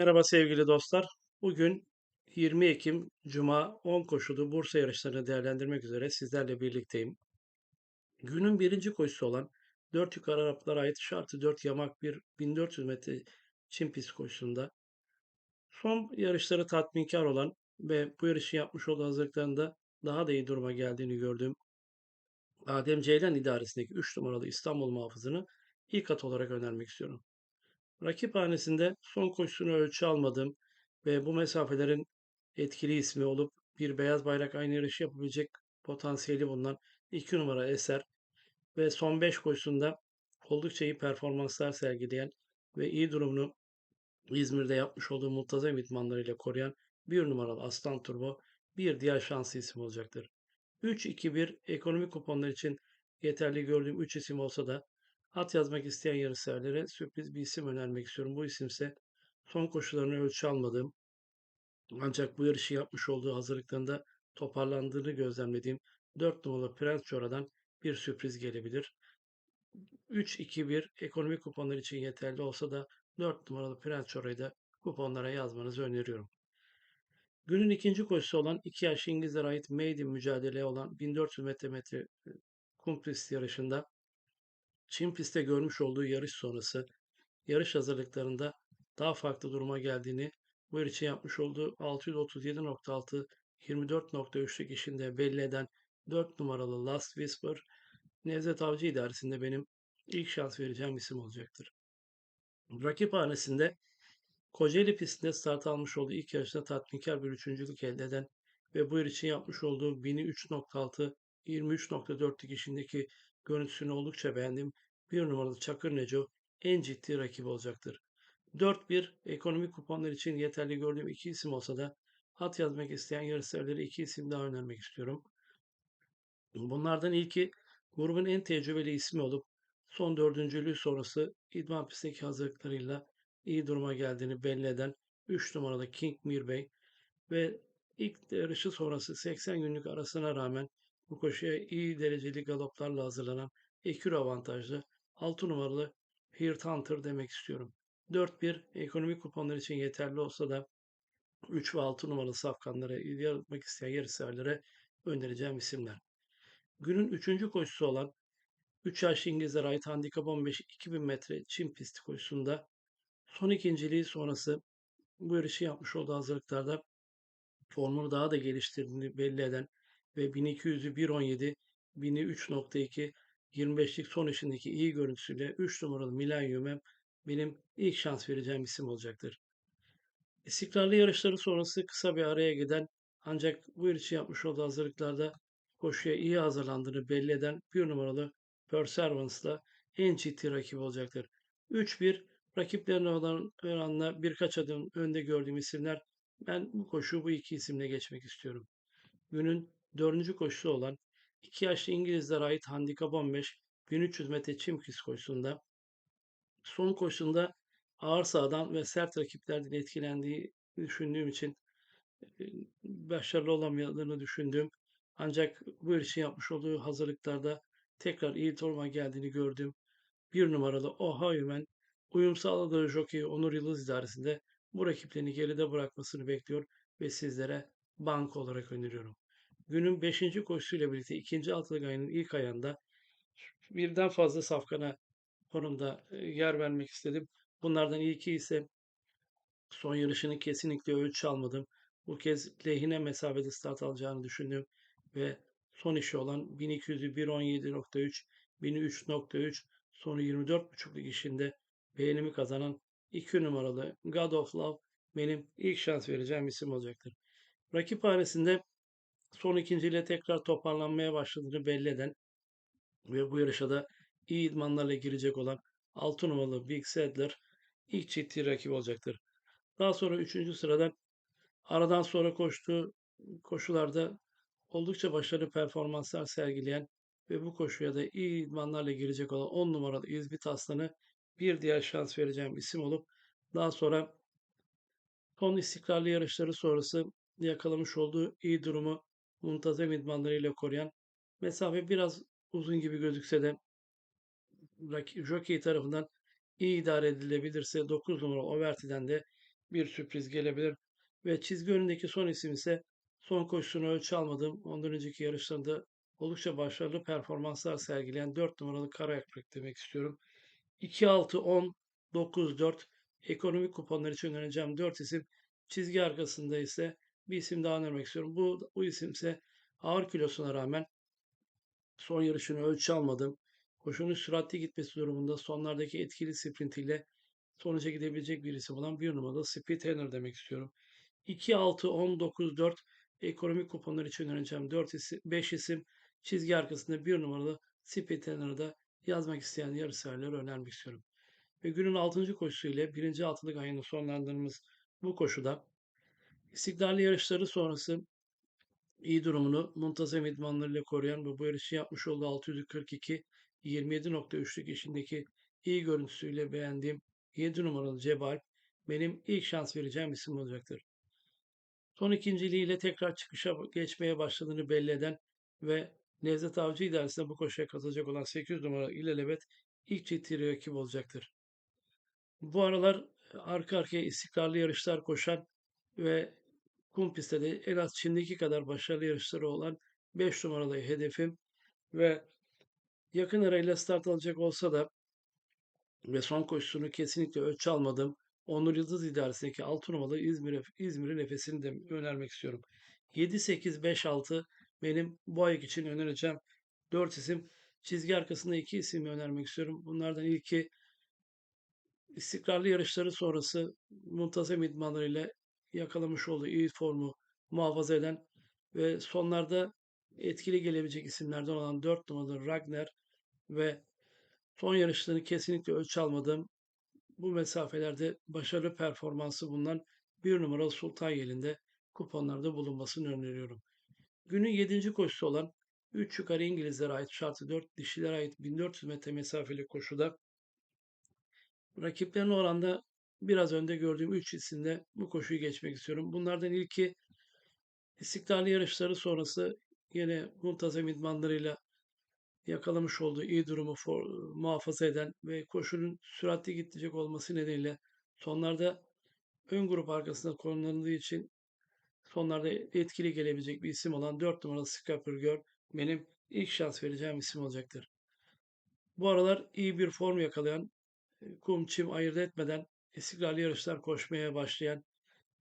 Merhaba sevgili dostlar. Bugün 20 Ekim Cuma 10 koşulu Bursa yarışlarını değerlendirmek üzere sizlerle birlikteyim. Günün birinci koşusu olan 4 yukarı Araplara ait şartı 4 yamak bir 1400 metre çim pist koşusunda son yarışları tatminkar olan ve bu yarışı yapmış olduğu hazırlıklarında daha da iyi duruma geldiğini gördüğüm Adem Ceylan idaresindeki 3 numaralı İstanbul muhafızını ilk at olarak önermek istiyorum. Rakip hanesinde son koşusunu ölçü almadığım ve bu mesafelerin etkili ismi olup bir beyaz bayrak aynı yarışı yapabilecek potansiyeli bulunan 2 numara Eser ve son 5 koşusunda oldukça iyi performanslar sergileyen ve iyi durumunu İzmir'de yapmış olduğu muntazam idmanlarıyla koruyan 1 numaralı Aslan Turbo bir diğer şanslı isim olacaktır. 3-2-1 ekonomik kuponlar için yeterli gördüğüm 3 isim olsa da At yazmak isteyen yarışseverlere sürpriz bir isim önermek istiyorum. Bu isimse son koşularını ölçü almadığım ancak bu yarışı yapmış olduğu hazırlıklarında toparlandığını gözlemlediğim 4 numaralı Prens Çora'dan bir sürpriz gelebilir. 3-2-1 ekonomik kuponlar için yeterli olsa da 4 numaralı Prens Çora'yı da kuponlara yazmanızı öneriyorum. Günün ikinci koşusu olan 2 yaş İngilizlere ait Maiden mücadeleye olan 1400 metre metre kum pist yarışında Çin pistte görmüş olduğu yarış sonrası yarış hazırlıklarında daha farklı duruma geldiğini bu yarış için yapmış olduğu 637.6 24.3'lük işinde belli eden 4 numaralı Last Whisper Nevzat Avcı idaresinde benim ilk şans vereceğim isim olacaktır. Rakip hanesinde Kocaeli pistinde start almış olduğu ilk yarışta tatminkar bir üçüncülük elde eden ve bu yarış için yapmış olduğu 1003.6 23.4'lük işindeki görüntüsünü oldukça beğendim. Bir numaralı Çakır Neco en ciddi rakip olacaktır. 4-1 ekonomik kuponlar için yeterli gördüğüm iki isim olsa da hat yazmak isteyen yarışseverlere iki isim daha önermek istiyorum. Bunlardan ilki grubun en tecrübeli ismi olup son dördüncülüğü sonrası idman pistteki hazırlıklarıyla iyi duruma geldiğini belli eden 3 numaralı King Mirbey ve ilk yarışı sonrası 80 günlük arasına rağmen bu koşuya iyi dereceli galoplarla hazırlanan ekür avantajlı 6 numaralı Hirt Hunter demek istiyorum. 4-1 ekonomik kuponlar için yeterli olsa da 3 ve 6 numaralı safkanlara yapmak isteyen yarışseverlere önereceğim isimler. Günün 3. koşusu olan 3 yaşlı İngilizlere ait handikap 15 2000 metre çim pisti koşusunda son ikinciliği sonrası bu yarışı yapmış olduğu hazırlıklarda formunu daha da geliştirdiğini belli eden ve 1200'ü 1.17, 1000'i 3.2, 25'lik son işindeki iyi görüntüsüyle 3 numaralı Millennium'e benim ilk şans vereceğim isim olacaktır. İstikrarlı yarışları sonrası kısa bir araya giden ancak bu yarışı yapmış olduğu hazırlıklarda koşuya iyi hazırlandığını belli eden bir numaralı Perseverance'la en ciddi rakip olacaktır. 3-1 rakiplerine olan oranla birkaç adım önde gördüğüm isimler ben bu koşu bu iki isimle geçmek istiyorum. Günün dördüncü koşusu olan 2 yaşlı İngilizlere ait handikap 15 1300 metre çim pist koşusunda son koşusunda ağır sağdan ve sert rakiplerden etkilendiği düşündüğüm için e, başarılı olamadığını düşündüğüm ancak bu yarışı yapmış olduğu hazırlıklarda tekrar iyi duruma geldiğini gördüğüm bir numaralı Ohio Man uyum sağladığı jockey Onur Yıldız idaresinde bu rakiplerini geride bırakmasını bekliyor ve sizlere bank olarak öneriyorum. Günün 5. koşusuyla birlikte ikinci altılık ayının ilk ayında birden fazla safkana konumda e, yer vermek istedim. Bunlardan ilki ise son yarışını kesinlikle ölçü almadım. Bu kez lehine mesafede start alacağını düşündüm ve son işi olan 1200'ü 1.17.3, 1003.3, sonu 24.5'luk işinde beğenimi kazanan 2 numaralı God of Love benim ilk şans vereceğim isim olacaktır. Rakip hanesinde son ikinciyle tekrar toparlanmaya başladığını belli eden ve bu yarışa da iyi idmanlarla girecek olan 6 numaralı Big Sadler ilk ciddi rakip olacaktır. Daha sonra 3. sırada aradan sonra koştuğu koşularda oldukça başarılı performanslar sergileyen ve bu koşuya da iyi idmanlarla girecek olan 10 numaralı İzmit Aslanı bir diğer şans vereceğim isim olup daha sonra son istikrarlı yarışları sonrası yakalamış olduğu iyi durumu muntazam idmanlarıyla koruyan mesafe biraz uzun gibi gözükse de jockey tarafından iyi idare edilebilirse 9 numara Overti'den de bir sürpriz gelebilir. Ve çizgi önündeki son isim ise son koşusunu ölçü almadığım ondan önceki yarışlarında oldukça başarılı performanslar sergileyen 4 numaralı Karayak demek istiyorum. 2, 6, 10, 9, 4 ekonomik kuponlar için önereceğim 4 isim. Çizgi arkasında ise bir isim daha önermek istiyorum. Bu, bu isim ise ağır kilosuna rağmen son yarışını ölçü almadım. Koşunun süratli gitmesi durumunda sonlardaki etkili sprintiyle sonuca gidebilecek bir isim olan bir numaralı Speed Trainer demek istiyorum. 2, 6, 10, 9, 4 ekonomik kuponlar için önereceğim 4 isim, 5 isim çizgi arkasında bir numaralı Speed Trainer'ı da yazmak isteyen yarışseverlere önermek istiyorum. Ve günün 6. koşusu ile 1. altılık ayını sonlandırdığımız bu koşuda istikrarlı yarışları sonrası iyi durumunu muntazam idmanlarıyla koruyan ve bu yarışı yapmış olduğu 642 27.3'lük işindeki iyi görüntüsüyle beğendiğim 7 numaralı Cebal benim ilk şans vereceğim isim olacaktır. Son ikinciliğiyle tekrar çıkışa geçmeye başladığını belli eden ve Nevzat Avcı idaresinde bu koşuya katılacak olan 800 numaralı İlelebet ilk ciddi rakip olacaktır. Bu aralar arka arkaya istikrarlı yarışlar koşan ve kum pistte en az Çin'deki kadar başarılı yarışları olan 5 numaralı hedefim ve yakın arayla start alacak olsa da ve son koşusunu kesinlikle ölçü almadım. Onur Yıldız idaresindeki 6 numaralı İzmir, İzmir'in nefesini de önermek istiyorum. 7-8-5-6 benim bu ayak için önereceğim 4 isim. Çizgi arkasında 2 ismi önermek istiyorum. Bunlardan ilki istikrarlı yarışları sonrası muntazam idmanlarıyla yakalamış olduğu iyi formu muhafaza eden ve sonlarda etkili gelebilecek isimlerden olan 4 numaralı Ragnar ve son yarışlarını kesinlikle ölçü almadığım bu mesafelerde başarılı performansı bulunan bir numaralı Sultan Yeli'nde kuponlarda bulunmasını öneriyorum. Günün 7. koşusu olan 3 yukarı İngilizlere ait şartı 4 dişilere ait 1400 metre mesafeli koşuda rakiplerine oranda biraz önde gördüğüm 3 isimde bu koşuyu geçmek istiyorum. Bunlardan ilki istiklal yarışları sonrası yine muntazam idmanlarıyla yakalamış olduğu iyi durumu for, muhafaza eden ve koşunun süratli gidecek olması nedeniyle sonlarda ön grup arkasında konumlandığı için sonlarda etkili gelebilecek bir isim olan 4 numaralı Scapper Girl benim ilk şans vereceğim isim olacaktır. Bu aralar iyi bir form yakalayan, kum çim ayırt etmeden istikrarlı yarışlar koşmaya başlayan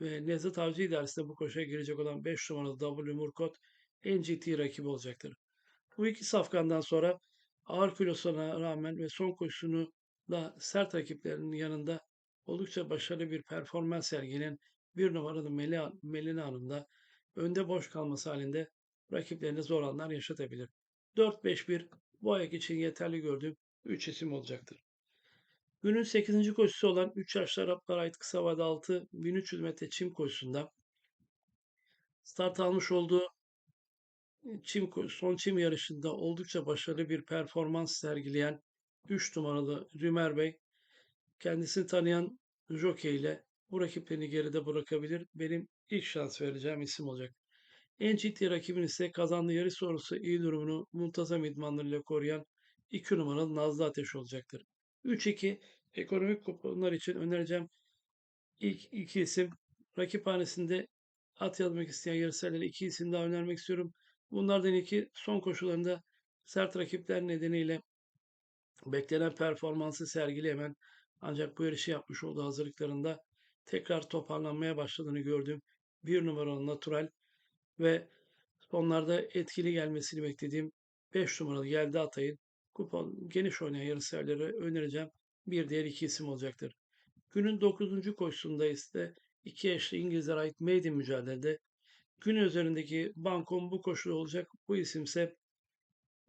ve Nevzat Avcı idaresinde bu koşuya girecek olan 5 numaralı W Murkot en ciddi rakibi olacaktır. Bu iki safkandan sonra ağır kilosuna rağmen ve son koşusunu da sert rakiplerinin yanında oldukça başarılı bir performans sergileyen bir numaralı Melina Hanım da önde boş kalması halinde rakiplerine zor anlar yaşatabilir. 4-5-1 bu ayak için yeterli gördüğüm 3 isim olacaktır. Günün 8. koşusu olan 3 yaşlı Araplara ait kısa vade 6 1300 metre çim koşusunda start almış olduğu çim, son çim yarışında oldukça başarılı bir performans sergileyen 3 numaralı Rümer Bey kendisini tanıyan jockey ile bu rakiplerini geride bırakabilir. Benim ilk şans vereceğim isim olacak. En ciddi rakibin ise kazandığı yarış sonrası iyi durumunu muntazam idmanlarıyla koruyan 2 numaralı Nazlı Ateş olacaktır. 3-2 ekonomik kuponlar için önereceğim ilk iki isim. Rakiphanesinde at yazmak isteyen yarışseverlere iki isim daha önermek istiyorum. Bunlardan iki son koşularında sert rakipler nedeniyle beklenen performansı sergileyemen ancak bu yarışı yapmış olduğu hazırlıklarında tekrar toparlanmaya başladığını gördüğüm bir numaralı Natural ve sonlarda etkili gelmesini beklediğim 5 numaralı Yelda Atay'ın kupon geniş oynayan yarışseverlere önereceğim bir diğer iki isim olacaktır. Günün 9. koşusunda ise iki yaşlı İngilizlere ait maiden mücadelede gün üzerindeki bankom bu koşulu olacak. Bu isimse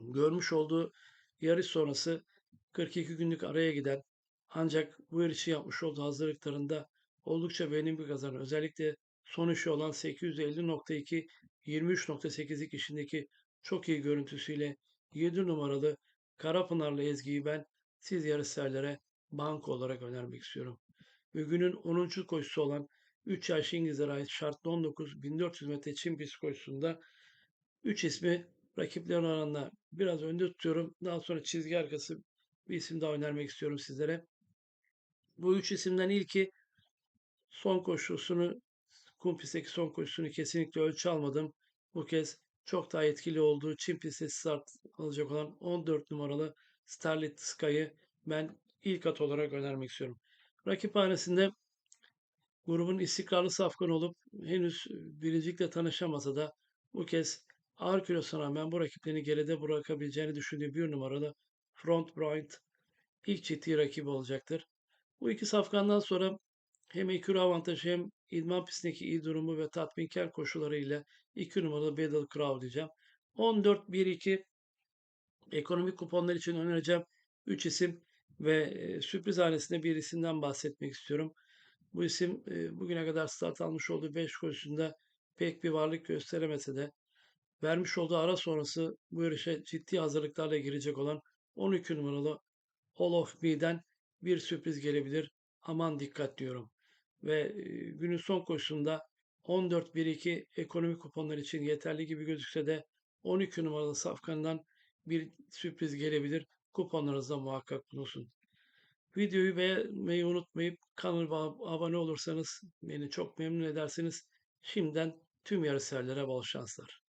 görmüş olduğu yarış sonrası 42 günlük araya giden ancak bu yarışı yapmış olduğu hazırlıklarında oldukça beğenim bir kazanan özellikle son işi olan 850.2 23.8'lik işindeki çok iyi görüntüsüyle 7 numaralı Karapınarlı Ezgi'yi ben siz yarışseverlere banko olarak önermek istiyorum. Ve günün 10. koşusu olan 3 yaş İngilizlere ait şartlı 19 1400 metre Çin psikolojisinde 3 ismi rakiplerin oranında biraz önde tutuyorum. Daha sonra çizgi arkası bir isim daha önermek istiyorum sizlere. Bu üç isimden ilki son koşusunu kum pistteki son koşusunu kesinlikle ölçü almadım. Bu kez çok daha etkili olduğu Çin pistte start alacak olan 14 numaralı Starlit Sky'ı ben ilk at olarak önermek istiyorum. Rakiphanesinde grubun istikrarlı safkan olup henüz birincilikle tanışamasa da bu kez ağır kilosuna rağmen bu rakiplerini geride bırakabileceğini düşündüğü bir numaralı Front Bright ilk ciddi rakibi olacaktır. Bu iki safkandan sonra hem ekürü avantajı hem idman pistindeki iyi durumu ve tatminkar koşuları ile 2 numaralı Battle Crow diyeceğim. 14-1-2 ekonomik kuponlar için önereceğim 3 isim ve sürpriz hanesinde bir isimden bahsetmek istiyorum. Bu isim e, bugüne kadar start almış olduğu 5 koşusunda pek bir varlık gösteremese de vermiş olduğu ara sonrası bu yarışa ciddi hazırlıklarla girecek olan 12 numaralı All of Me'den bir sürpriz gelebilir. Aman dikkat diyorum. Ve e, günün son koşusunda 14-1-2 ekonomik kuponlar için yeterli gibi gözükse de 12 numaralı safkandan bir sürpriz gelebilir. Kuponlarınızda muhakkak bulunsun. Videoyu beğenmeyi unutmayıp kanalıma abone olursanız beni çok memnun edersiniz. Şimdiden tüm yarışseverlere bol şanslar.